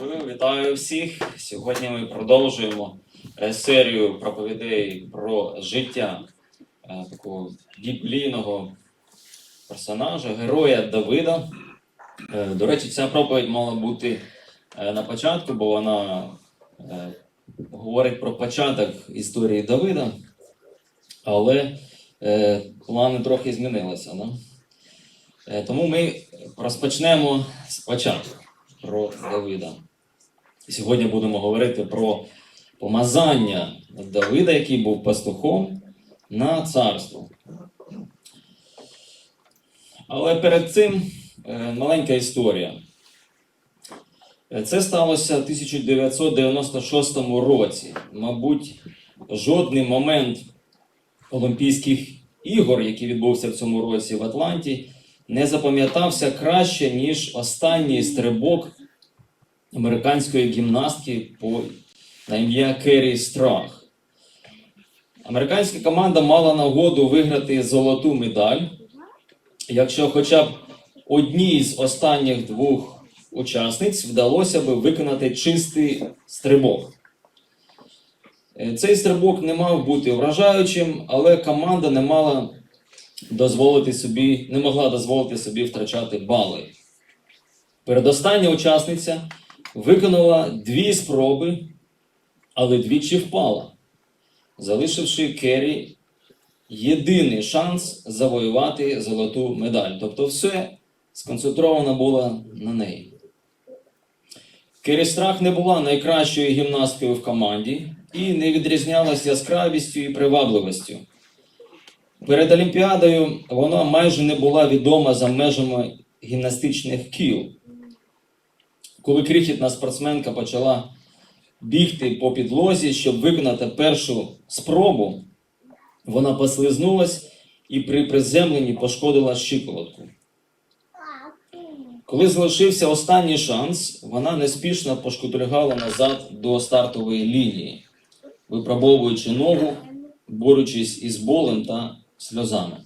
Дякую, вітаю всіх. Сьогодні ми продовжуємо е, серію проповідей про життя е, такого біблійного персонажа, героя Давида. Е, До речі, ця проповідь мала бути на початку, бо вона говорить про початок історії Давида, але плани трохи змінилися. Да? Тому ми розпочнемо спочатку про Давида. Сьогодні будемо говорити про помазання Давида, який був пастухом на царство. Але перед цим е, маленька історія. Е, Це сталося в 1996 році. Мабуть, жодний момент Олімпійських ігор, який відбувся в цьому році в Атланті, не запам'ятався краще, ніж останній стрибок американської гімнастки по на ім'я Керрі Страх. Американська команда мала нагоду виграти золоту медаль, якщо хоча б одній з останніх двох учасниць вдалося би виконати чистий стрибок. Е, Цей стрибок не мав бути вражаючим, але команда не мала дозволити собі, не могла дозволити собі втрачати бали. Передостання учасниця виконала дві спроби, але двічі впала, залишивши Керрі єдиний шанс завоювати золоту медаль. Тобто все сконцентровано було на неї. Керрі Страх не була найкращою гімнасткою в команді і не відрізнялася яскравістю і привабливістю. Перед Олімпіадою вона майже не була відома за межами гімнастичних кіл. Коли крихітна спортсменка почала бігти по підлозі, щоб виконати першу спробу, вона послизнулась і при приземленні пошкодила щиколотку. Коли залишився останній шанс, вона неспішно пошкутильгала назад до стартової лінії, випробовуючи ногу, борючись із болем та сльозами.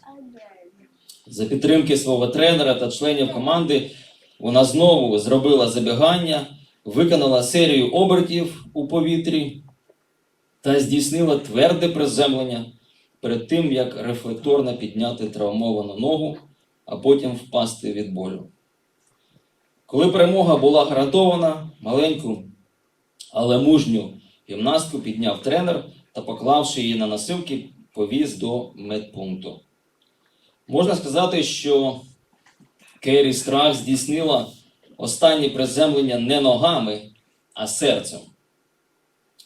За підтримки свого тренера та членів команди вона знову зробила забігання, виконала серію обертів у повітрі та здійснила тверде приземлення перед тим, як рефлекторно підняти травмовану ногу, а потім впасти від болю. Коли перемога була гарантована, маленьку, але мужню гімнастку підняв тренер та, поклавши її на носилки, повіз до медпункту. Можна сказати, що Керрі Страх здійснила останнє приземлення не ногами, а серцем.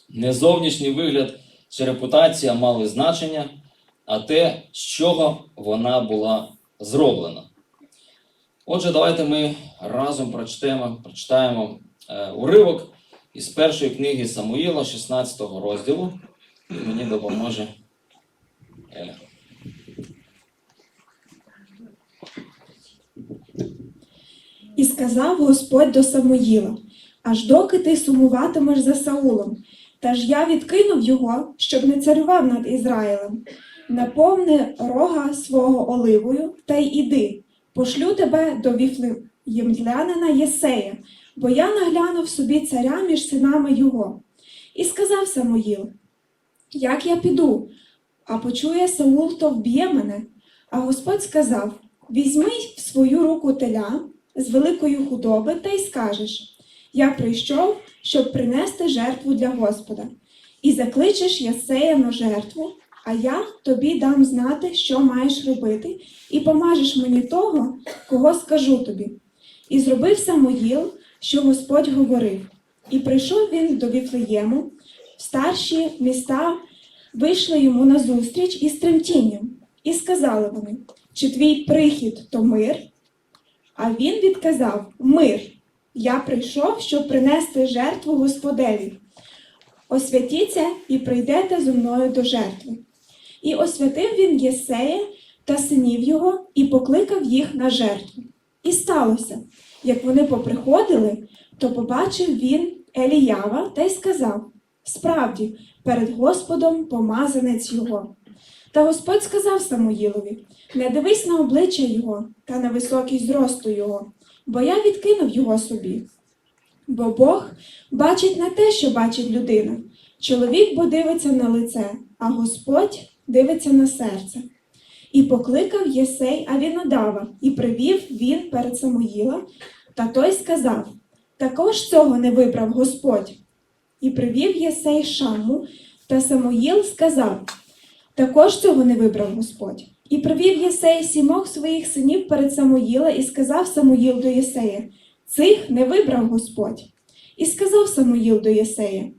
Не зовнішній вигляд чи репутація мали значення, а те, з чого вона була зроблена. Отже, давайте ми разом прочитаємо, прочитаємо е, уривок із першої книги Самуїла, 16 розділу. І мені допоможе Еля. І сказав Господь до Самуїла, аж доки ти сумуватимеш за Саулом, та ж я відкинув його, щоб не царював над Ізраїлем. Наповни рога свого оливою та й іди, пошлю тебе до Віфлеємлянина Єсея, бо я наглянув собі царя між синами його. І сказав Самуїл, як я піду, а почує Саул, то вб'є мене. А Господь сказав: Візьми в свою руку теля з великої худоби та й скажеш: Я прийшов, щоб принести жертву для Господа, і закличеш Ясея на жертву, а я тобі дам знати, що маєш робити, і помажеш мені того, кого скажу тобі. І зробив Самуїл, що Господь говорив. І прийшов він до Віфлеєму, старші міста вийшли йому назустріч із тремтінням, і сказали вони, чи твій прихід то мир? А він відказав Мир. Я прийшов, щоб принести жертву Господеві. Освятіться і прийдете зо мною до жертви. І освятив він Єсея та синів його, і покликав їх на жертву. І сталося, як вони поприходили, то побачив він Еліява та й сказав: Справді, перед Господом помазанець його. Та Господь сказав Самуїлові: Не дивись на обличчя його та на високість зросту його, бо я відкинув його собі. Бо Бог бачить не те, що бачить людина. Чоловік бо дивиться на лице, а Господь дивиться на серце. І покликав Єсей Авінадава, і привів він перед Самуїла, та той сказав: Також цього не вибрав Господь. І привів Єсей Шаму, та Самуїл сказав: Також цього не вибрав Господь. І привів Єсей сімох своїх синів перед Самуїла, і сказав Самуїл до Єсея: Цих не вибрав Господь. І сказав Самуїл до Єсея: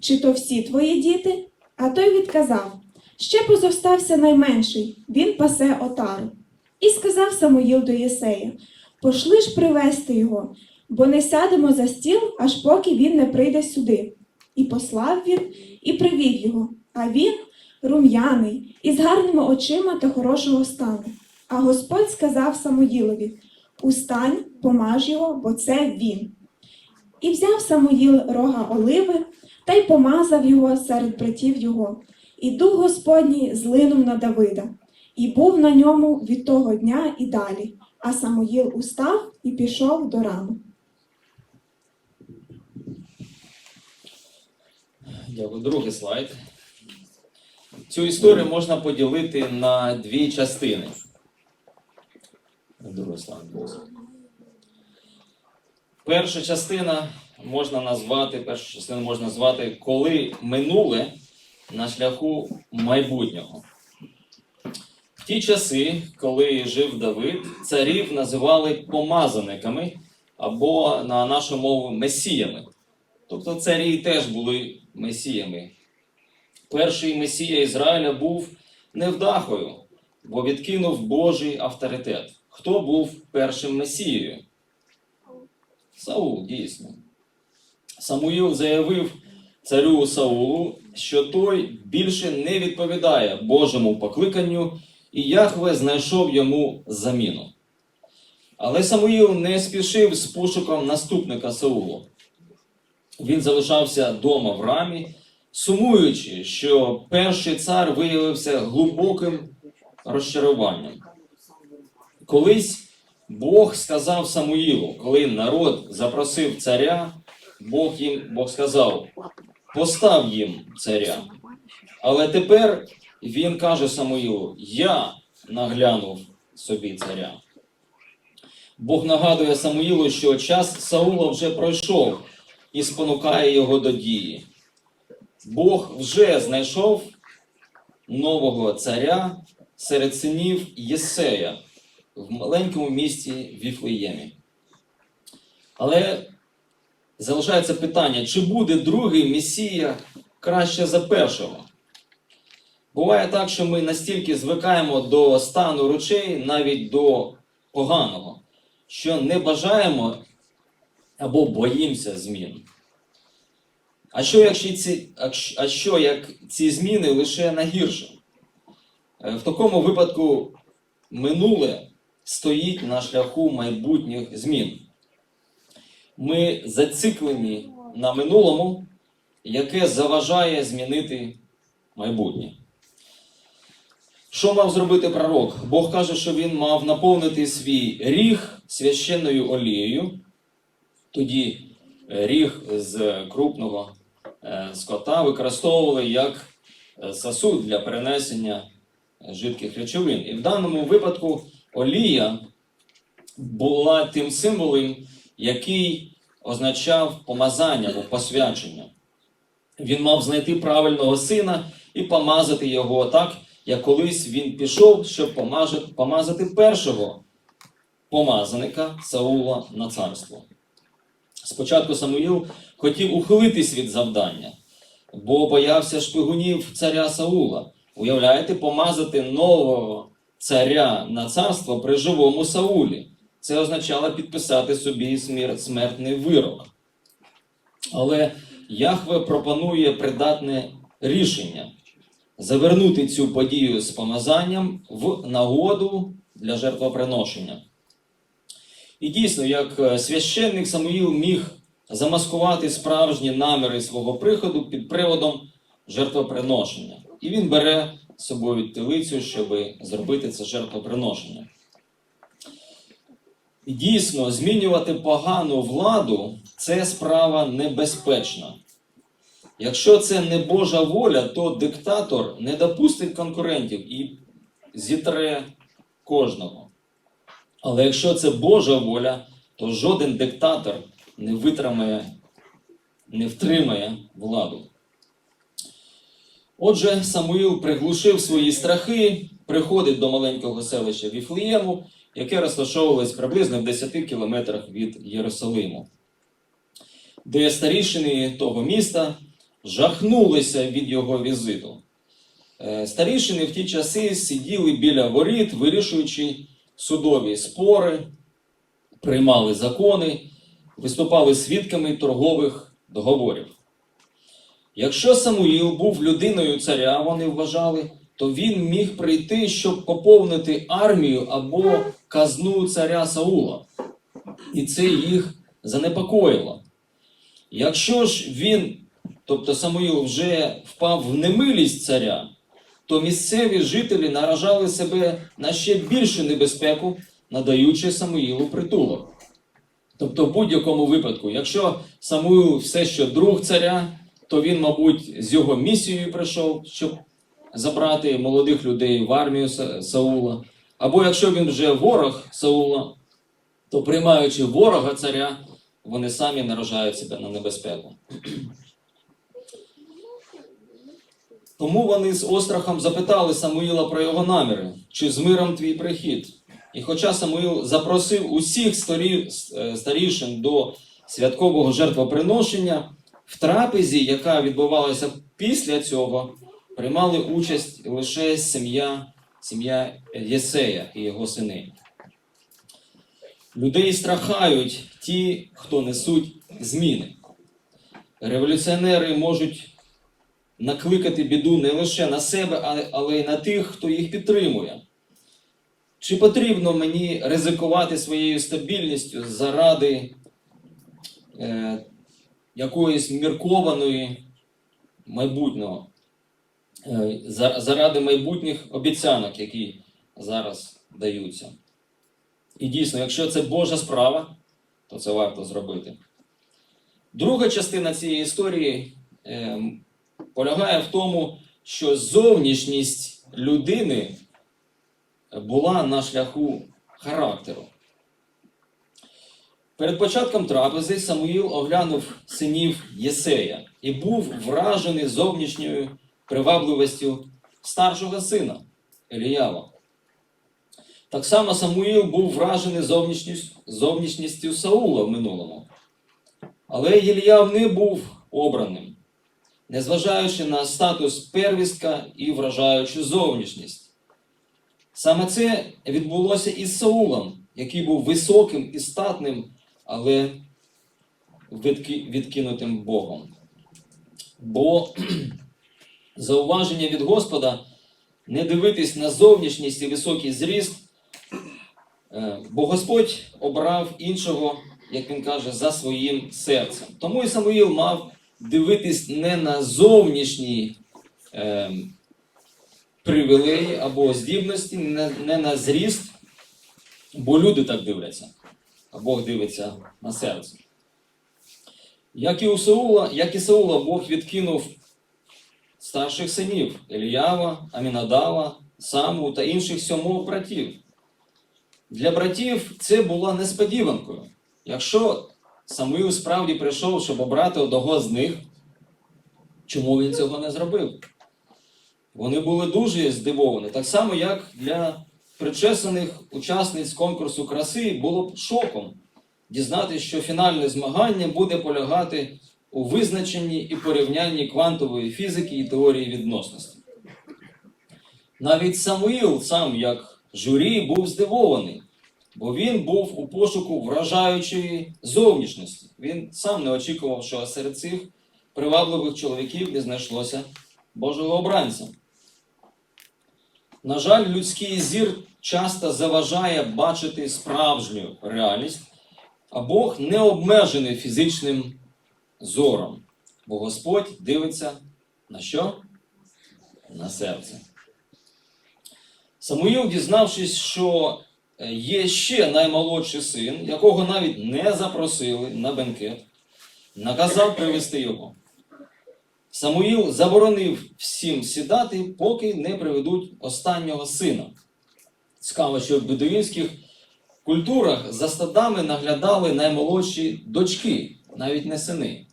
Чи то всі твої діти? А той відказав: Ще позостався найменший, він пасе отару. І сказав Самуїл до Єсея: Пошли ж привести його, бо не сядемо за стіл, аж поки він не прийде сюди. І послав він, і привів його, а він рум'яний, із гарними очима та хорошого стану. А Господь сказав Самуїлові: Устань, помаж його, бо це він. І взяв Самуїл рога оливи та й помазав його серед братів його. І дух Господній злинув на Давида, і був на ньому від того дня і далі. А Самуїл устав і пішов до раму. Дякую. Другий слайд. Цю історію можна поділити на дві частини. Перша частина можна назвати, першу частину можна назвати коли минуле на шляху майбутнього. В ті часи, коли жив Давид, царів називали помазаниками або на нашу мову месіями. Тобто царі теж були месіями. Перший месія Ізраїля був невдахою, бо відкинув Божий авторитет. Хто був першим месією? Саул, дійсно. Самуїл заявив царю Саулу, що той більше не відповідає Божому покликанню, і Яхве знайшов йому заміну. Але Самуїл не спішив з пошуком наступника Саулу. Він залишався вдома в рамі, сумуючи, що перший цар виявився глибоким розчаруванням. Колись Бог сказав Самуїлу, коли народ запросив царя, Бог їм Бог сказав: постав їм царя. Але тепер він каже Самуїлу: Я наглянув собі царя. Бог нагадує Самуїлу, що час Саула вже пройшов і спонукає його до дії. Бог вже знайшов нового царя серед синів Єсея в маленькому місті Віфлеємі. Але залишається питання, чи буде другий Месія краще за першого? Буває так, що ми настільки звикаємо до стану речей, навіть до поганого, що не бажаємо або боїмося змін. А що, якщо ці, а що як ці зміни лише на гірше? В такому випадку минуле стоїть на шляху майбутніх змін. Ми зациклені на минулому, яке заважає змінити майбутнє. Що мав зробити пророк? Бог каже, що він мав наповнити свій ріг священною олією. Тоді ріг з крупного скота використовували як е, сосуд для перенесення е, жидких речовин. І в даному випадку олія була тим символом, який означав помазання або посвячення. Він мав знайти правильного сина і помазати його так, як колись він пішов, щоб помазати першого помазаника Саула на царство. Спочатку Самуїл хотів ухилитись від завдання, бо боявся шпигунів царя Саула. Уявляєте, помазати нового царя на царство при живому Саулі. Це означало підписати собі смертний вирок. Але Яхве пропонує придатне рішення завернути цю подію з помазанням в нагоду для жертвоприношення. І дійсно, як е, священник Самуїл міг замаскувати справжні наміри свого приходу під приводом жертвоприношення. І він бере з собою телицю, щоб зробити це жертвоприношення. І дійсно, змінювати погану владу це справа небезпечна. Якщо це не Божа воля, то диктатор не допустить конкурентів і зітре кожного. Але якщо це Божа воля, то жоден диктатор не витримає, не втримає владу. Отже, Самуїл приглушив свої страхи, приходить до маленького селища Віфлеєму, яке розташовувалось приблизно в 10 кілометрах від Єрусалиму, де старішини того міста жахнулися від його візиту. Е, Старішини в ті часи сиділи біля воріт, вирішуючи судові спори, приймали закони, виступали свідками торгових договорів. Якщо Самуїл був людиною царя, вони вважали, то він міг прийти, щоб поповнити армію або казну царя Саула. І це їх занепокоїло. Якщо ж він, тобто Самуїл, вже впав в немилість царя, то місцеві жителі наражали себе на ще більшу небезпеку, надаючи Самуїлу притулок. Тобто, в будь-якому випадку, якщо Самуїл все ще друг царя, то він, мабуть, з його місією прийшов, щоб забрати молодих людей в армію Саула. Або якщо він вже ворог Саула, то приймаючи ворога царя, вони самі наражають себе на небезпеку. Тому вони з острахом запитали Самуїла про його наміри, чи з миром твій прихід. І хоча Самуїл запросив усіх старі, е, старішин до святкового жертвоприношення, в трапезі, яка відбувалася після цього, приймали участь лише сім'я, сім'я Єсея і його сини. Людей страхають ті, хто несуть зміни. Революціонери можуть накликати біду не лише на себе, але- й на тих, хто їх підтримує. Чи потрібно мені ризикувати своєю стабільністю заради е, якоїсь міркованої майбутнього, е, заради майбутніх обіцянок, які зараз даються? І дійсно, якщо це Божа справа, то це варто зробити. Друга частина цієї історії е, полягає в тому, що зовнішність людини була на шляху характеру. Перед початком трапези Самуїл оглянув синів Єсея і був вражений зовнішньою привабливістю старшого сина Еліява. Так само Самуїл був вражений зовнішністю, Саула в минулому. Але Єліяв не був обраним, незважаючи на статус первістка і вражаючу зовнішність. Саме це відбулося із Саулом, який був високим і статним, але відкинутим Богом. Бо зауваження від Господа не дивитись на зовнішність і високий зріст, е, бо Господь обрав іншого, як він каже, за своїм серцем. Тому і Самуїл мав дивитись не на зовнішні е, привілеї або здібності, не, не на зріст, бо люди так дивляться, а Бог дивиться на серце. Як і у Саула, як і Саула, Бог відкинув старших синів Еліява, Амінадава, Саму та інших сьомох братів. Для братів це була несподіванкою. Якщо Самуїл справді прийшов, щоб обрати одного з них, чому він цього не зробив? Вони були дуже здивовані. Так само, як для причесаних учасниць конкурсу краси було б шоком дізнатися, що фінальне змагання буде полягати у визначенні і порівнянні квантової фізики і теорії відносності. Навіть Самуїл, сам як журі, був здивований, бо він був у пошуку вражаючої зовнішності. Він сам не очікував, що серед цих привабливих чоловіків не знайшлося Божого обранця. На жаль, людський зір часто заважає бачити справжню реальність, а Бог не обмежений фізичним зором, бо Господь дивиться на що? На серце. Самуїл, дізнавшись, що є ще наймолодший син, якого навіть не запросили на бенкет, наказав привести його. Самуїл заборонив всім сідати, поки не приведуть останнього сина. Цікаво, що в бедуїнських культурах за стадами наглядали наймолодші дочки, навіть не сини.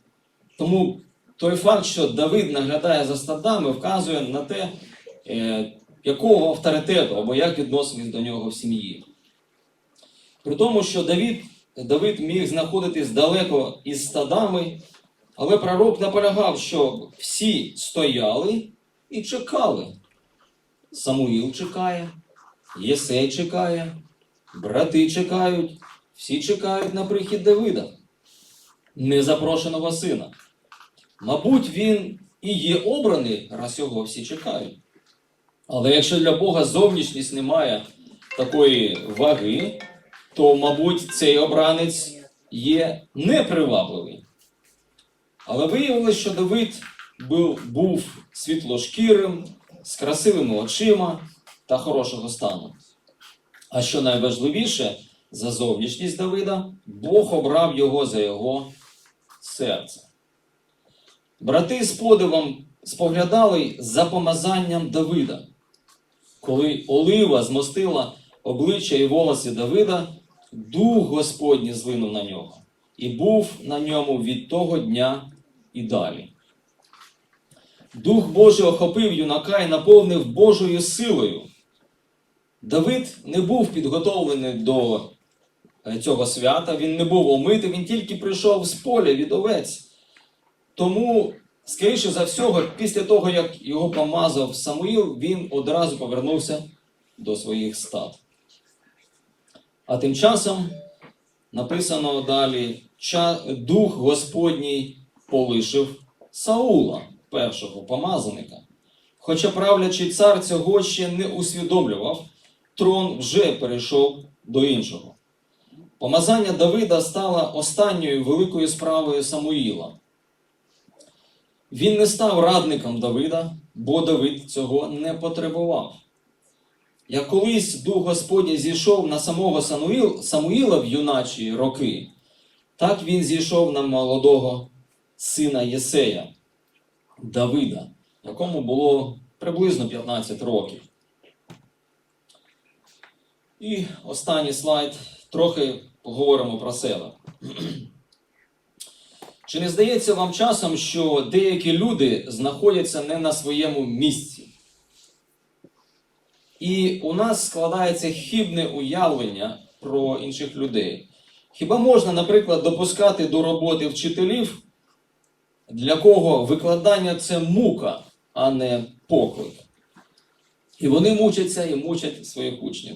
Тому той факт, що Давид наглядає за стадами, вказує на те, е, якого авторитету або як відносились до нього в сім'ї. При тому, що Давид, Давид міг знаходитись далеко із стадами, але пророк наполягав, щоб всі стояли і чекали. Самуїл чекає, Єсей чекає, брати чекають, всі чекають на прихід Давида, незапрошеного сина. Мабуть, він і є обраний, раз його всі чекають. Але якщо для Бога зовнішність не має такої ваги, то, мабуть, цей обранець є непривабливий. Але виявилось, що Давид був, був світлошкірим, з красивими очима та хорошого стану. А що найважливіше, за зовнішність Давида, Бог обрав його за його серце. Брати з подивом споглядали за помазанням Давида. Коли олива змостила обличчя і волоси Давида, дух Господній злинув на нього і був на ньому від того дня і далі. Дух Божий охопив юнака і наповнив Божою силою. Давид не був підготовлений до е, цього свята, він не був омитий, він тільки прийшов з поля від овець. Тому, скоріше за всього, після того, як його помазав Самуїл, він одразу повернувся до своїх стад. А тим часом написано далі: Дух Господній полишив Саула, першого помазаника. Хоча правлячий цар цього ще не усвідомлював, трон вже перейшов до іншого. Помазання Давида стало останньою великою справою Самуїла. Він не став радником Давида, бо Давид цього не потребував. Як колись Дух Господній зійшов на самого Самуїл, Самуїла в юначі роки, так він зійшов на молодого сина Єсея, Давида, якому було приблизно 15 років. І останній слайд. Трохи поговоримо про себе. Чи не здається вам часом, що деякі люди знаходяться не на своєму місці? І у нас складається хибне уявлення про інших людей. Хіба можна, наприклад, допускати до роботи вчителів, для кого викладання це мука, а не поклик? І вони мучаться і мучать своїх учнів.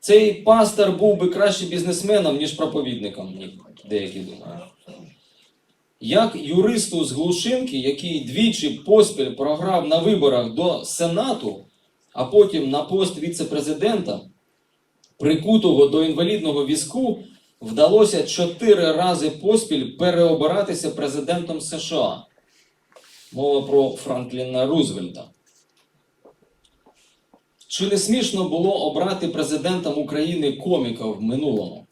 Цей пастор був би краще бізнесменом, ніж проповідником, деякі думають. Як юристу з Глушинки, який двічі поспіль програв на виборах до Сенату, а потім на пост віце-президента, прикутого до інвалідного візку, вдалося чотири рази поспіль переобиратися президентом США. Мова про Франкліна Рузвельта. Чи не смішно було обрати президентом України коміка в минулому?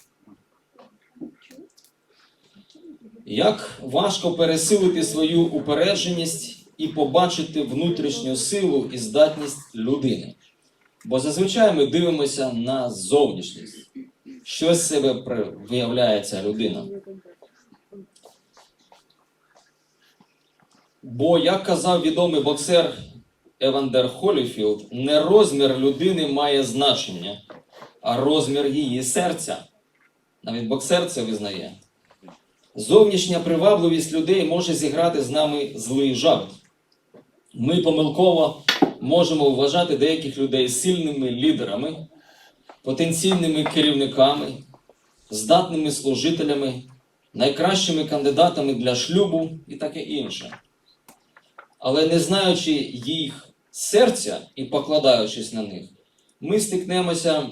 Як важко пересилити свою упередженість і побачити внутрішню силу і здатність людини? Бо зазвичай ми дивимося на зовнішність, що з себе при- виявляє ця людина. Бо, як казав відомий боксер Евандер Холіфілд, не розмір людини має значення, а розмір її серця. Навіть боксер це визнає. Зовнішня привабливість людей може зіграти з нами злий жарт. Ми помилково можемо вважати деяких людей сильними лідерами, потенційними керівниками, здатними служителями, найкращими кандидатами для шлюбу і таке інше. Але не знаючи їх серця і покладаючись на них, ми стикнемося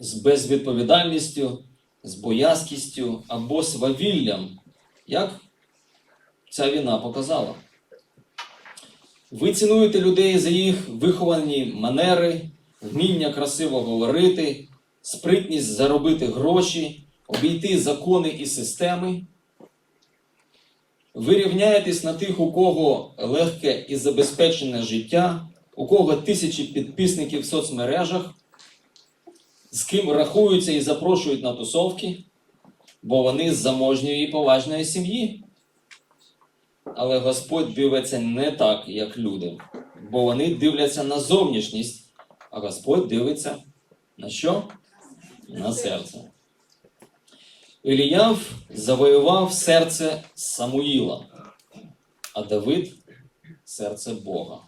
з безвідповідальністю, з боязкістю або свавіллям, як ця війна показала. Ви цінуєте людей за їх виховані манери, вміння красиво говорити, спритність заробити гроші, обійти закони і системи. Ви рівняєтесь на тих, у кого легке і забезпечене життя, у кого тисячі підписників в соцмережах, з ким рахуються і запрошують на тусовки, бо вони з заможньої і поважної сім'ї. Але Господь дивиться не так, як люди, бо вони дивляться на зовнішність, а Господь дивиться на що? На серце. Іліяв завоював серце Самуїла, а Давид серце Бога.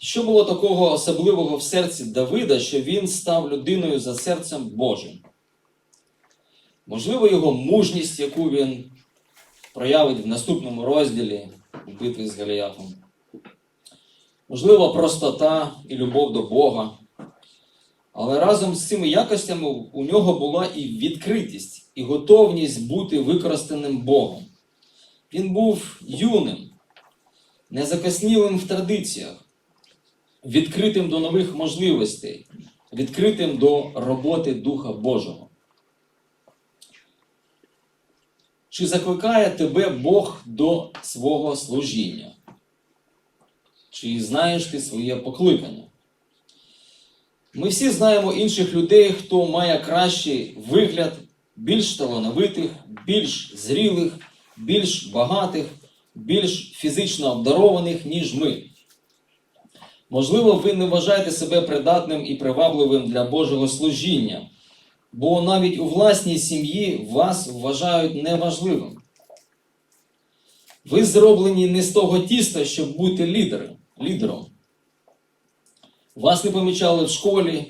Що було такого особливого в серці Давида, що він став людиною за серцем Божим? Можливо, його мужність, яку він проявить в наступному розділі у битві з Галіафом. Можливо, простота і любов до Бога. Але разом з цими якостями у нього була і відкритість, і готовність бути використаним Богом. Він був юним, незакоснілим в традиціях, відкритим до нових можливостей, відкритим до роботи Духа Божого. Чи закликає тебе Бог до свого служіння? Чи знаєш ти своє покликання? Ми всі знаємо інших людей, хто має кращий вигляд, більш талановитих, більш зрілих, більш багатих, більш фізично обдарованих, ніж ми. Можливо, ви не вважаєте себе придатним і привабливим для Божого служіння, бо навіть у власній сім'ї вас вважають неважливим. Ви зроблені не з того тіста, щоб бути лідером. лідером. Вас не помічали в школі,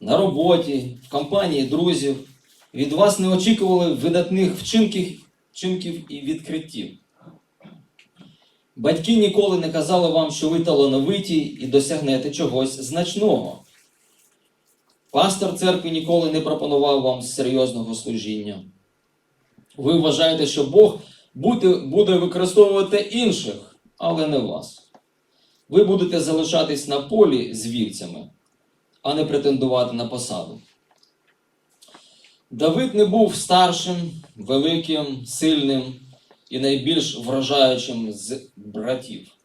на роботі, в компанії друзів. Від вас не очікували видатних вчинків, вчинків і відкриттів. Батьки ніколи не казали вам, що ви талановиті і досягнете чогось значного. Пастор церкви ніколи не пропонував вам серйозного служіння. Ви вважаєте, що Бог буде, використовувати інших, але не вас. Ви будете залишатись на полі з вівцями, а не претендувати на посаду. Давид не був старшим, великим, сильним і найбільш вражаючим з братів.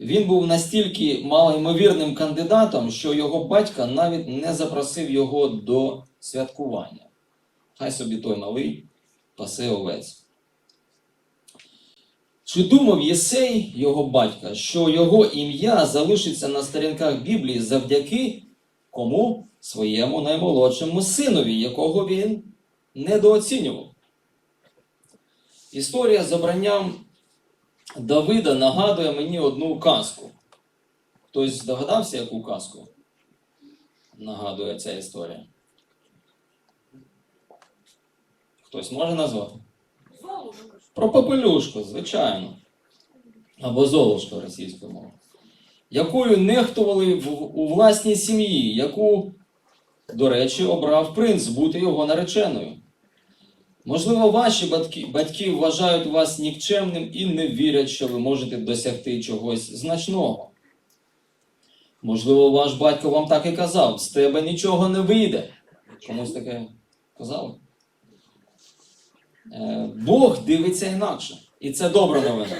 Він був настільки малоймовірним кандидатом, що його батько навіть не запросив його до святкування. Хай собі той малий пасе овець. Чи думав Єсей, його батька, що його ім'я залишиться на сторінках Біблії завдяки кому? Своєму наймолодшому синові, якого він недооцінював? Історія з обранням Давида нагадує мені одну казку. Хтось здогадався, яку казку нагадує ця історія? Хтось може назвати? Про попелюшку, звичайно. Або золушко російською мовою. Якою нехтували в, у власній сім'ї, яку, до речі, обрав принц бути його нареченою. Можливо, ваші батьки, батьки вважають вас нікчемним і не вірять, що ви можете досягти чогось значного. Можливо, ваш батько вам так і казав: з тебе нічого не вийде. Комусь таке казали? Е, Бог дивиться інакше. І це добра новина.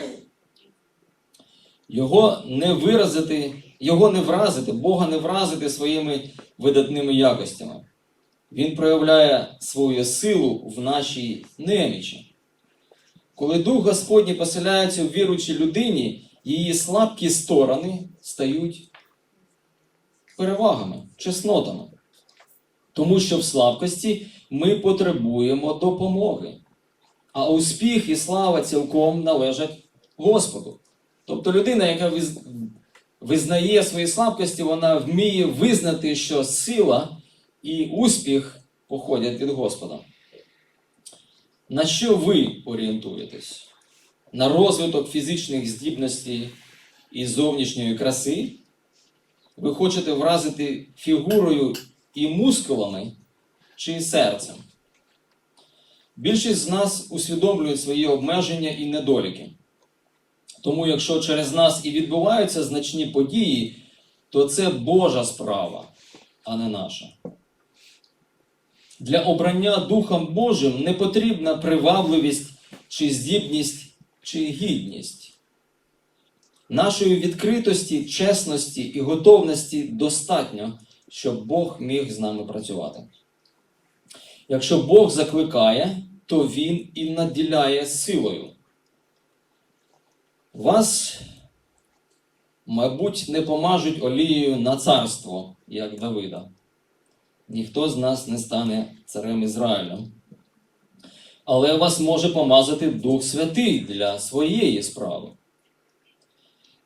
Його не виразити, його не вразити, Бога не вразити своїми видатними якостями. Він проявляє свою силу в нашій немічі. Коли Дух Господній поселяється в віручій людині, її слабкі сторони стають перевагами, чеснотами. Тому що в слабкості ми потребуємо допомоги. А успіх і слава цілком належать Господу. Тобто людина, яка визнає свої слабкості, вона вміє визнати, що сила і успіх походять від Господа. На що ви орієнтуєтесь? На розвиток фізичних здібностей і зовнішньої краси? Ви хочете вразити фігурою і мускулами чи серцем? Більшість з нас усвідомлюють свої обмеження і недоліки. Тому, якщо через нас і відбуваються значні події, то це Божа справа, а не наша. Для обрання Духом Божим не потрібна привабливість чи здібність, чи гідність. Нашої відкритості, чесності і готовності достатньо, щоб Бог міг з нами працювати. Якщо Бог закликає, то Він і наділяє силою. Вас, мабуть, не помажуть олією на царство, як Давида. Ніхто з нас не стане царем Ізраїлем. Але вас може помазати Дух Святий для своєї справи.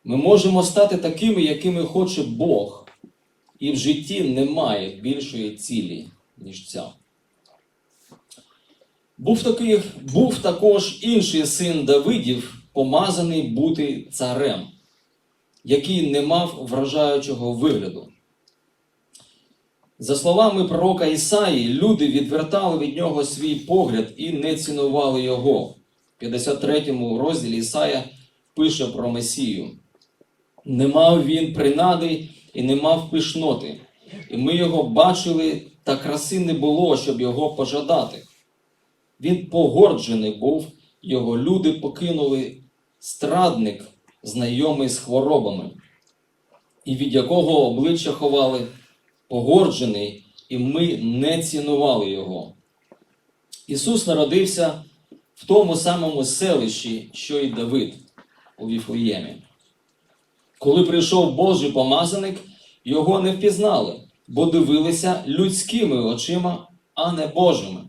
Ми можемо стати такими, якими хоче Бог, і в житті немає більшої цілі, ніж ця. Був, такий, був також інший син Давидів, помазаний бути царем, який не мав вражаючого вигляду. За словами пророка Ісаї, люди відвертали від нього свій погляд і не цінували його. В 53 розділі Ісая пише про Месію. Не мав він принади і не мав пишноти, і ми його бачили, та краси не було, щоб його пожадати. Він погорджений був, його люди покинули страдник, знайомий з хворобами, і від якого обличчя ховали погорджений, і ми не цінували його. Ісус народився в тому самому селищі, що й Давид у Віфлеємі. Коли прийшов Божий помазаник, його не впізнали, бо дивилися людськими очима, а не Божими.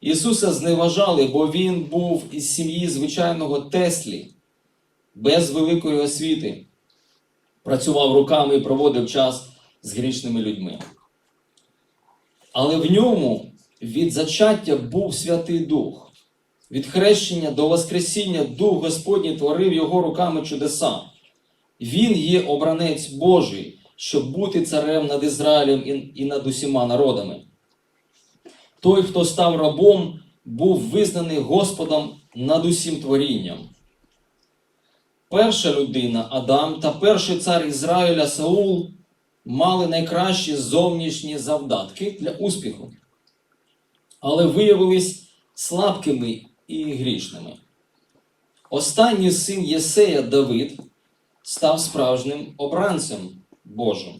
Ісуса зневажали, бо він був із сім'ї звичайного Теслі, без великої освіти, працював руками і проводив час з грішними людьми. Але в ньому від зачаття був Святий Дух. Від хрещення до Воскресіння Дух Господній творив його руками чудеса. Він є обранець Божий, щоб бути царем над Ізраїлем і- над усіма народами. Той, хто став рабом, був визнаний Господом над усім творінням. Перша людина Адам та перший цар Ізраїля Саул мали найкращі зовнішні завдатки для успіху, але виявились слабкими і грішними. Останній син Єсея Давид став справжнім обранцем Божим.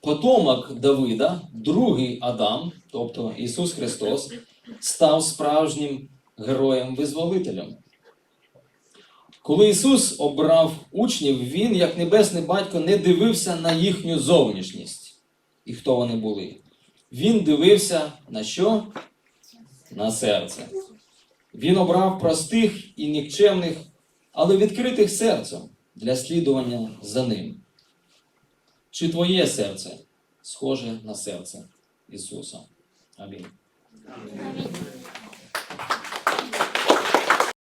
Потомок Давида, другий Адам, тобто Ісус Христос, став справжнім героєм-визволителем. Коли Ісус обрав учнів, Він, як небесний батько, не дивився на їхню зовнішність і хто вони були. Він дивився на що? На серце. Він обрав простих і нікчемних, але відкритих серцем для слідування за ним. Чи твоє серце схоже на серце Ісуса? Амінь.